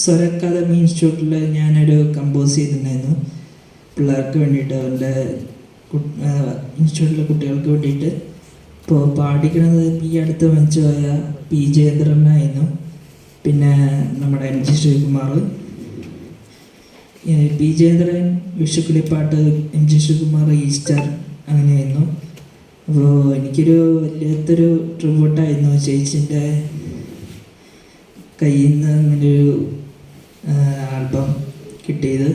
സ്വരക്കാദമി ഇൻസ്റ്റിറ്റ്യൂട്ടിൽ ഞാനൊരു കമ്പോസ് ചെയ്തിട്ടുണ്ടായിരുന്നു. പിള്ളേർക്ക് വേണ്ടിയിട്ട് അവരുടെ ഇൻസ്റ്റിറ്റ്യൂട്ടിലെ കുട്ടികൾക്ക് വേണ്ടിയിട്ട്. ഇപ്പോൾ പാടിക്കണത് ഈ അടുത്ത് മരിച്ചുപോയ പി ജയേന്ദ്രനായിരുന്നു പിന്നെ നമ്മുടെ M G Sreekumar. P Jayendran വിഷുക്കുളിപ്പാട്ട് M G Sreekumar Easter അങ്ങനെയായിരുന്നു. അപ്പോൾ എനിക്കൊരു വലിയത്തൊരു ട്രിബ്യൂട്ടായിരുന്നു ചേച്ചിന്റെ കയ്യിൽ നിന്ന് ഒരു ആൽബം കിട്ടിയത്.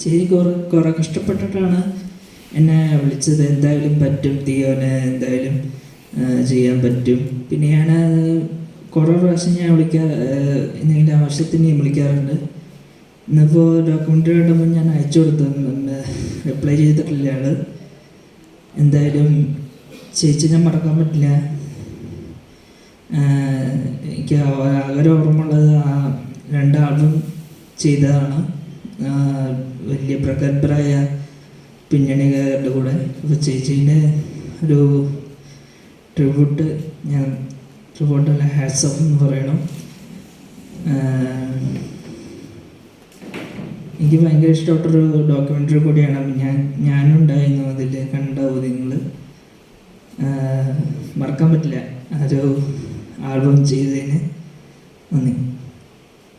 ചേച്ചി കുറെ കുറെ കഷ്ടപ്പെട്ടിട്ടാണ് എന്നെ വിളിച്ചത്. എന്തായാലും പറ്റും തീയോനെ എന്തായാലും ചെയ്യാൻ പറ്റും. പിന്നെ ഞാൻ കുറേ പ്രാവശ്യം ഞാൻ വിളിക്കാ എന്തെങ്കിലും ആവശ്യത്തിന് വിളിക്കാറുണ്ട്. ഇന്നിപ്പോൾ ഡോക്യുമെന്ററി കണ്ടപ്പോൾ ഞാൻ അയച്ചു കൊടുത്തു. റിപ്ലൈ ചെയ്തിട്ടില്ല എന്തായാലും എന്തായാലും ഞാൻ മറക്കാൻ പറ്റില്ല. എനിക്ക് ആകെ ഓർമ്മയുള്ളത് ആ രണ്ടാളും ചെയ്തതാണ്. വലിയ പ്രഗത്ഭരായ പിന്നണികാരുടെ കൂടെ അപ്പോൾ ചേച്ചീന്റെ ഒരു ട്രിബ്യൂട്ട് ഞാൻ ട്രിബ്യൂട്ടല്ല ഹാറ്റ്സ് ഓഫ് എന്ന് പറയണം. എനിക്ക് ഭയങ്കര ഇഷ്ടപ്പെട്ടൊരു ഡോക്യുമെന്ററി കൂടിയാണ്. ഞാൻ ഞാനുണ്ടായിരുന്നു അതിൽ കണ്ടാവും നിങ്ങൾ മറക്കാൻ പറ്റില്ല. ഒരു ആൽബം ചെയ്തതിന് നന്ദി.